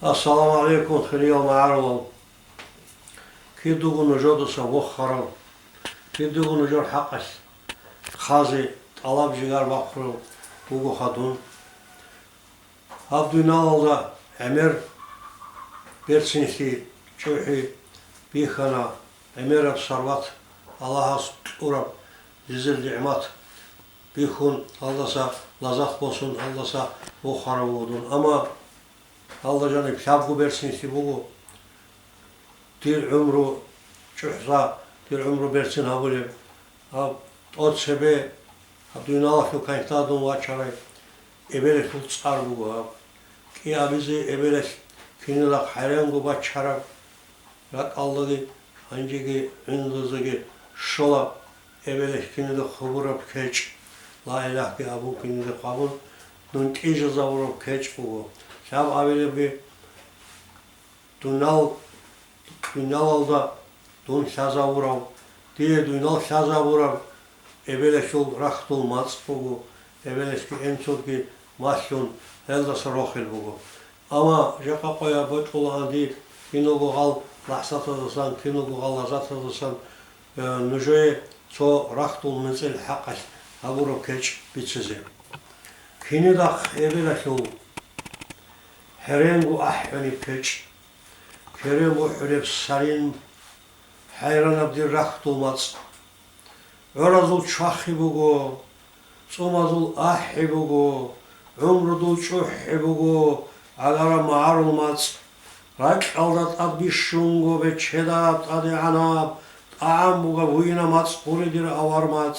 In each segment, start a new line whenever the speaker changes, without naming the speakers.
ассалаумағалейкум хилиал маарлу кидугуну жодуса воххару кидугуну жор хакас хази алаб жигар бахру угу хадун абдуналда эмер берсинхи чухи бихана эмер абсарват аллаха ураб зизил диимат бихун алдаса лазах болсун алдаса воххару удун ама Allah canı kitap bersinsi bugu dil ömrü çöhza dil ömrü bersin ha böyle. Ha ot sebe ha dünyalık yok kayıtladın vaçaray ebele tut çar bugu ha. Ki abizi ebele kinilak hayrangu baçara rak Allah'ı hancıgi ünlüzügi şola ebele kinilak hıvırıp keç. La ilah bi abu kinilak kabul. Nun kişi zavurup keç bugu Şab abele bir Dunal Dunalda Dun şaza vuram diye Dunal şaza vuram Ebele şol rahat olmaz bugu Ebele ki en çok ki masyon elde sarokil bugu ama jaka koya bot olan değil kino bu gal lahsat olsan kino bu gal lazat olsan nüjoye so rahat olmaz el haqqas Haburo keç bitsizi. Kini da ebele şol ჰერენგუ აჰვენი ფეჭი ქერემო ჰურებს სარინ ჰაირანაბდი რახტუმაც ვარაზულ ჩახიბუგო წომაზულ აჰიბუგო უმრუდულ ჩუჰიბუგო აგარა მარულმაც რაჭალდა ტაბიშუნგო ბეჩედა ტადე ანა ტაამუგა ვუინამაც ყურიდირ ავარმაც.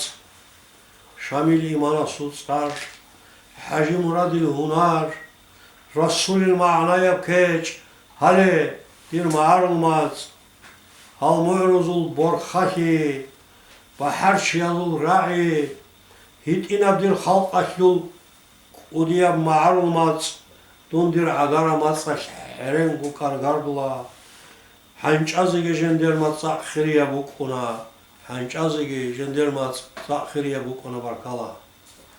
შამილი იმანასულ წარ ჰაჯი მურადილ ჰუნარ Resulün manaya keç, hale bir mağar olmaz. Halmuyunuzul borhahi, bahar şiyazul ra'i, hit inabdir halk aşyul, udiya mağar olmaz. Dundir agara matsa heren bu kargardula. Hançazıge jendermat sakhiriya bu kuna. Hançazıge jendermat sakhiriya bu kuna barkala.